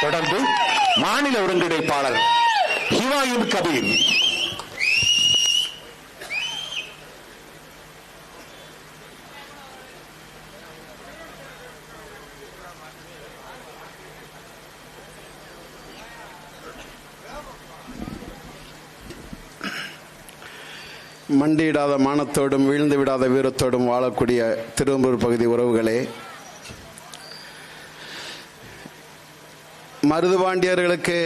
தொடர்ந்து மாநில ஒருங்கிணைப்பாளர் ஹிவாயுன் கபீர். மண்டியிடாத மானத்தோடும் வீழ்ந்து விடாத வீரத்தோடும் வாழக்கூடிய திருவம்பூர் பகுதி உறவுகளே மருதுபாண்டியர்களுக்கு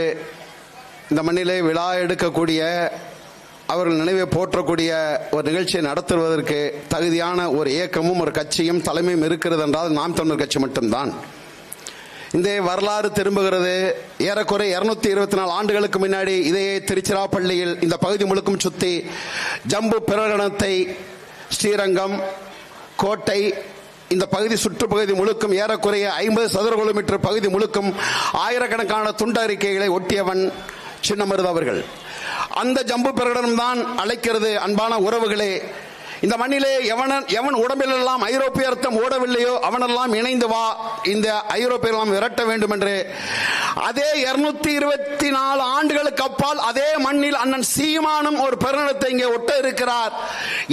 இந்த மண்ணிலே விழா எடுக்கக்கூடிய அவர்கள் நினைவை போற்றக்கூடிய ஒரு நிகழ்ச்சியை நடத்துவதற்கு தகுதியான ஒரு இயக்கமும் ஒரு கட்சியும் தலைமையும் இருக்கிறது என்றால் நாம் தமிழர் கட்சி மட்டும்தான். இந்த வரலாறு திரும்புகிறது. ஏறக்குறை இருநூத்தி இருபத்தி நாலு ஆண்டுகளுக்கு முன்னாடி இதே திருச்சிராப்பள்ளியில் இந்த பகுதி முழுக்கும் சுத்தி ஜம்பு பிரகடனத்தை ஸ்ரீரங்கம் கோட்டை இந்த பகுதி சுற்றுப்பகுதி முழுக்கும் ஏறக்குறைய ஐம்பது சதுர கிலோமீட்டர் பகுதி முழுக்கும் ஆயிரக்கணக்கான துண்டறிக்கைகளை ஒட்டியவன் சின்னமருது அவர்கள். அந்த ஜம்பு பிரகடனம் தான் அழைக்கிறது அன்பான உறவுகளே இந்த மண்ணிலே எவன எவன் உடம்பிலெல்லாம் ஐரோப்பிய அர்த்தம் ஓடவில்லையோ அவனெல்லாம் இணைந்து வா. இந்த ஐரோப்பியெல்லாம் விரட்ட வேண்டும் என்று அதே இருநூத்தி இருபத்தி நாலு ஆண்டுகளுக்கு அப்பால் அதே மண்ணில் அண்ணன் சீமானும் ஒரு பெருநிலத்தை இங்கே ஒட்ட இருக்கிறார்.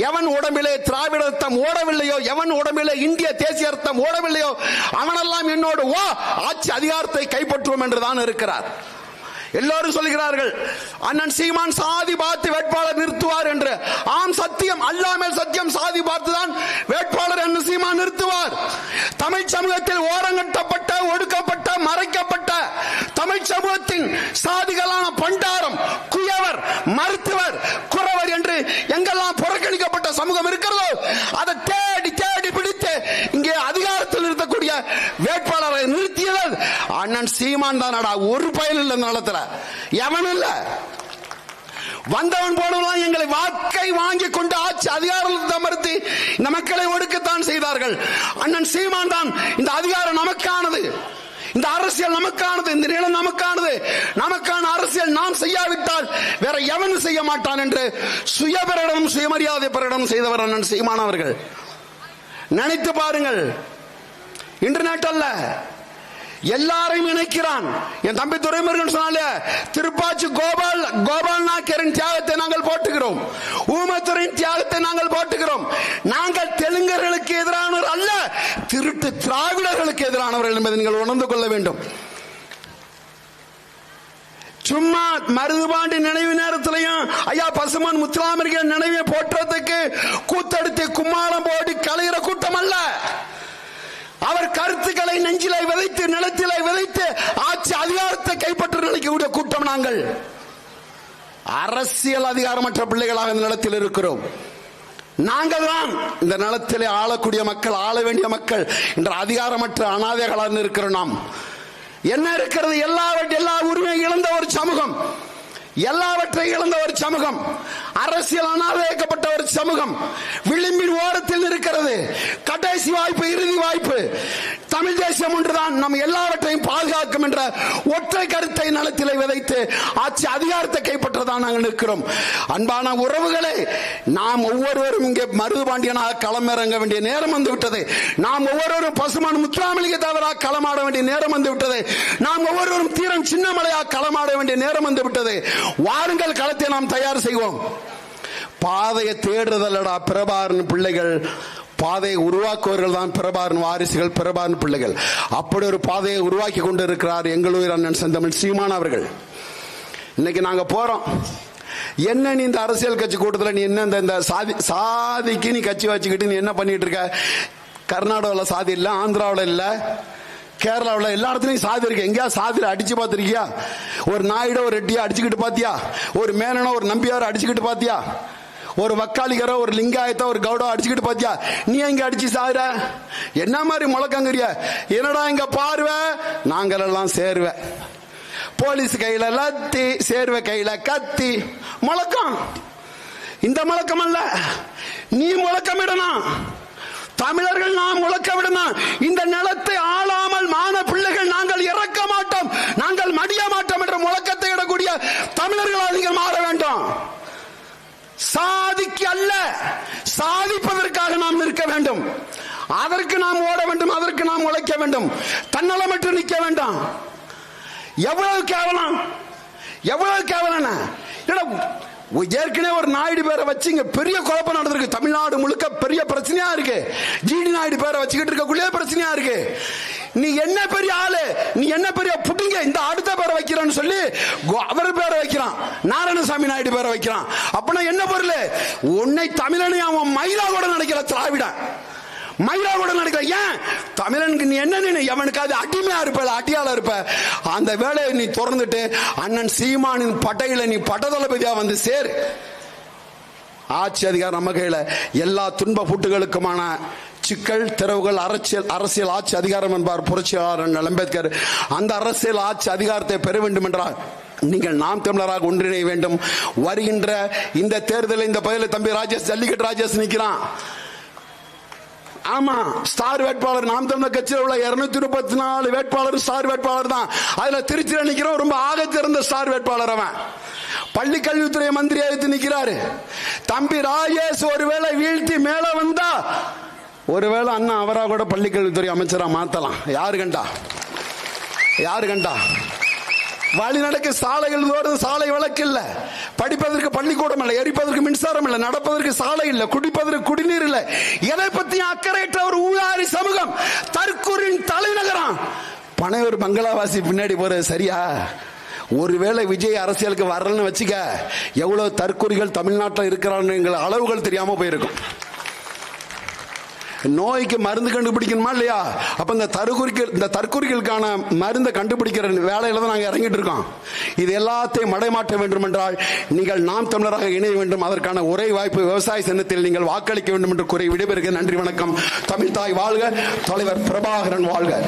எவன் உடம்பிலே திராவிட அர்த்தம் ஓடவில்லையோ எவன் உடம்பிலே இந்திய தேசிய அர்த்தம் ஓடவில்லையோ அவனெல்லாம் என்னோடு வா. ஆட்சி அதிகாரத்தை கைப்பற்றுவோம் என்றுதான் இருக்கிறார். எல்லாரும் சொல்கிறார்கள் அண்ணன் சீமான் சாதி பார்த்து வேட்பாளர் நிறுத்துவார் என்று. ஆம் சத்தியம். அல்லாமல் சத்தியம் சாதி பார்த்து தான் வேட்பாளர் அண்ணன் சீமான் நிறுத்துவார். தமிழ் சமூகத்தில் ஓரங்கட்டப்பட்ட ஒடுக்கப்பட்ட மறைக்கப்பட்ட தமிழ் சமூகத்தின் வேட்பாளரை நிறுத்தியது. அண்ணன் சீமான் தானடா ஒரு பயன் இல்லை இந்த நிலத்துல. எவன் இல்ல. வந்தவன் போனவெல்லாம் எங்களை வாக்கை வாங்கி கொண்டு ஆட்சி அதிகாரத்தை அமர்த்தி இந்த மக்களை ஒடுக்கத்தான் செய்தார்கள். அண்ணன் சீமான் தான் இந்த அதிகாரம் நமக்கானது. இந்த அரசியல் நமக்கானது. இந்த நிலம் நமக்கானது. நமக்கான அரசியல் நாம் செய்யாவிட்டால் வேற எவனும் செய்ய மாட்டான் என்று சுயபரிடம் சுயமரியாதை பிரகடனம் செய்தவர் அண்ணன் சீமான் அவர்கள். நினைத்து பாருங்கள் இன்டர்நெட் அல்ல எல்லாரையும் இணைக்கிறான். என் தம்பி துரைமுருகன் சொன்னாலே திருப்பாச்சி கோபால் கோபால் நாக்கரின் தியாகத்தை நாங்கள் போட்டுகிறோம் ஊமத்துறையின் தியாகத்தை நாங்கள் போட்டுகிறோம் நாங்கள் தெலுங்கர்களுக்கு எதிரானவர் அல்ல திருட்டு திராவிடர்களுக்கு எதிரானவர்கள் என்பதை நீங்கள் உணர்ந்து கொள்ள வேண்டும். சும்மா மருதுபாண்டி நினைவு நேரத்திலையும் ஐயா பசுமன் முத்துலாமர்கள் நினைவை போற்றத்துக்கு கூத்தடுத்து கும்மாளம் போடி கலைகிற கூட்டம் அல்ல அவர் கருத்துக்களை நெஞ்சிலை விதைத்து நிலத்திலே விதைத்து ஆட்சி அதிகாரத்தை கைப்பற்ற கூட்டம் நாங்கள் அரசியல் அதிகாரமற்ற பிள்ளைகளாக இந்த நிலத்தில் இருக்கிறோம். நாங்கள் தான் இந்த நிலத்திலே ஆளக்கூடிய மக்கள் ஆள வேண்டிய மக்கள். என்ற அதிகாரமற்ற அனாதைகளாக இருக்கிறோம் நாம். என்ன இருக்கிறது? எல்லாவற்றை எல்லா உரிமை இழந்த ஒரு சமூகம். எல்லாவற்றை இழந்த ஒரு சமூகம். அரசியல் அனாதைக்கப்பட்ட ஒரு சமூகம். விளிம்பின் ஓரத்தில் இருக்கிறது கடைசி வாய்ப்பு இறுதி வாய்ப்பு. தமிழ் தேசியம் ஒன்றுதான். நம் எல்லாவற்றையும் வேண்டும் என்ற ஒற்றை கருத்தை நலத்திலே விதைத்து ஆட்சி அதிகாரத்தை கைப்பற்றதான் நாங்கள் நிற்கிறோம். அன்பான உறவுகளே நாம் ஒவ்வொருவரும் இங்கே மருதுபாண்டியனாக களமிறங்க வேண்டிய நேரம் வந்து விட்டது நாம் ஒவ்வொருவரும் பசுமான் முத்துராமலிங்க தவறாக களமாட வேண்டிய நேரம் வந்து விட்டது நாம் ஒவ்வொருவரும் தீரம் சின்னமலையாக களமாட வேண்டிய நேரம் வந்து விட்டது வாருங்கள் களத்தை நாம் தயார் செய்வோம். பாதையை தேடுறதல்லடா பிரபாரன் பிள்ளைகள். பாதையை உருவாக்குவர்கள் தான் பிரபாரன் வாரிசுகள் பிரபாரன் பிள்ளைகள். அப்படி ஒரு பாதையை உருவாக்கி கொண்டு இருக்கிறார் எங்களூர் அண்ணன் செந்தமிழ் சீமான் அவர்கள். இன்னைக்கு நாங்க போறோம். என்ன நீ இந்த அரசியல் கட்சி கூட்டத்தில் நீ என்ன இந்த- சாதி சாதிக்கு நீ கட்சி வச்சுக்கிட்டு நீ என்ன பண்ணிட்டு இருக்க? கர்நாடகாவில் சாதி இல்லை ஆந்திராவில் இல்லை கேரளாவில் எல்லா இடத்துலையும் சாதி இருக்கு. எங்கேயா சாதியில் அடிச்சு பார்த்துருக்கியா? ஒரு நாயுட ஒரு ரெட்டியா அடிச்சுக்கிட்டு பாத்தியா ஒரு மேனனோ ஒரு நம்பியாரோ அடிச்சுக்கிட்டு பாத்தியா ஒரு வக்காளிகரோ ஒரு லிங்காயத்தோ ஒரு கவுடோ அடிச்சுக்கிட்டு பாத்தியா நீ எங்க அடிச்சு சாகுற? என்ன மாதிரி முழக்கங்கிறிய? என்னடா இங்க பார்வை? நாங்கள் எல்லாம் சேருவேன் போலீஸ் கையில லத்தி சேர்வ கையில கத்தி. முழக்கம். இந்த முழக்கம் அல்ல. நீ முழக்கமிடணும் தமிழர்கள் நாம் முழக்க விடணும் இந்த நிலத்தை ஆளாமல் மான பிள்ளைகள் நாங்கள் இறக்க மாட்டோம். நாங்கள் மடிய மாட்டோம் என்ற முழக்கத்தை இடக்கூடிய தமிழர்களால் நீங்கள் மாற வேண்டும். சாதிக்கு அல்ல சாதிப்பதற்காக நாம் நிற்க வேண்டும். அதற்கு நாம் ஓட வேண்டும் அதற்கு நாம் உழைக்க வேண்டும். தன்னலமற்று நிற்க வேண்டாம். எவ்வளவு கேவலம்? எவ்வளவு கேவலம் ஏற்கனவே ஒரு நாயுடு பேரை வச்சு இங்க பெரிய குழப்பம் நடந்திருக்கு. தமிழ்நாடு முழுக்க பெரிய பிரச்சனையா இருக்கு. ஜிடி நாயுடு பேரை வச்சுக்கிட்டு இருக்கக்குள்ளே பிரச்சனையா இருக்கு. நீ என்ன பெரிய ஆளு? நீ என்ன பெரிய புட்டிங்க இந்த அடுத்த பேரை வைக்கிறேன்னு சொல்லி கோ- அவர் பேரை வைக்கிறான் நாராயணசாமி நாயுடு பேரை வைக்கிறான். அப்படின்னா என்ன பொருள்? உன்னை தமிழனை அவன் மயிலா கூட நினைக்கிற திராவிடன். மயிலா கூட நினைக்கிற ஏன்? தமிழனுக்கு நீ என்ன நீ எவனுக்காவது அடிமையா இருப்ப அட்டியால இருப்ப? அந்த வேலையை நீ திறந்துட்டு அண்ணன் சீமானின் பட்டையில நீ பட்டதளபதியா வந்து சேரு. ஆட்சி அதிகாரம் நம்ம கையில. எல்லா துன்ப புட்டுகளுக்குமான சிக்கல் திறவுகள் அரசியல் அரசியல் ஆட்சி அதிகாரம் என்பார் புரட்சியாளர் அம்பேத்கர். அந்த அரசியல் ஆட்சி அதிகாரத்தை பெற வேண்டும் என்றார் நீங்கள் நாம் தமிழராக ஒன்றிணைய வேண்டும். வருகின்ற இந்த தேர்தலில் இந்த பகுதியில் தம்பி ராஜேஷ் ஜல்லிக்கட்டு ராஜேஷ் நிற்கிறான் ஆமா ஸ்டார் வேட்பாளர் நாம் தமிழர் கட்சியில் உள்ள இருநூத்தி முப்பத்தி நாலு வேட்பாளர் ஸ்டார் வேட்பாளர் தான். அதுல திருச்சியில் நிற்கிறோம் ரொம்ப ஆக திறந்த ஸ்டார் வேட்பாளர் அவன். பள்ளி கல்வித்துறை மந்திரி எடுத்து நிக்கிறாரு. தம்பி ராஜேஷ் ஒருவேளை வீழ்த்தி மேல வந்தா ஒருவேளை அண்ணா அவரா கூட பள்ளி கல்வித்துறை அமைச்சரா மாத்தலாம். யாரு கண்டா? யாரு கண்டா? வழி நடக்க சாலைகள் தோறும் சாலை வழக்கு இல்லை படிப்பதற்கு பள்ளிக்கூடம் இல்லை எரிப்பதற்கு மின்சாரம் இல்லை நடப்பதற்கு சாலை இல்லை குடிப்பதற்கு குடிநீர் இல்லை. எதை பத்தியும் அக்கறையற்ற ஒரு ஊழாரி சமூகம் தற்கூரின் தலைநகரம். பனையூர் பங்களாவாசி பின்னாடி போறது சரியா? ஒருவேளை விஜய் அரசியலுக்கு வரலன்னு வச்சுக்க எவ்வளவு தற்கூரிகள் தமிழ்நாட்டில் இருக்கிறான்னு அளவுகள் தெரியாம போயிருக்கும். நோய்க்கு மருந்து கண்டுபிடிக்கணுமா இல்லையா? அப்ப இந்த தற்குறிகள் இந்த தற்குறிகளுக்கான மருந்தை கண்டுபிடிக்கிற வேலையில தான் நாங்க இறங்கிட்டு இருக்கோம். இது எல்லாத்தையும் மடைமாற்ற வேண்டும் என்றால் நீங்கள் நாம் தமிழராக இணைய வேண்டும். அதற்கான ஒரே வாய்ப்பு விவசாய சின்னத்தில் நீங்கள் வாக்களிக்க வேண்டும் என்று கூறி விடைபெறுகிறேன். நன்றி வணக்கம். தமிழ் தாய் வாழ்க தலைவர் பிரபாகரன் வாழ்க.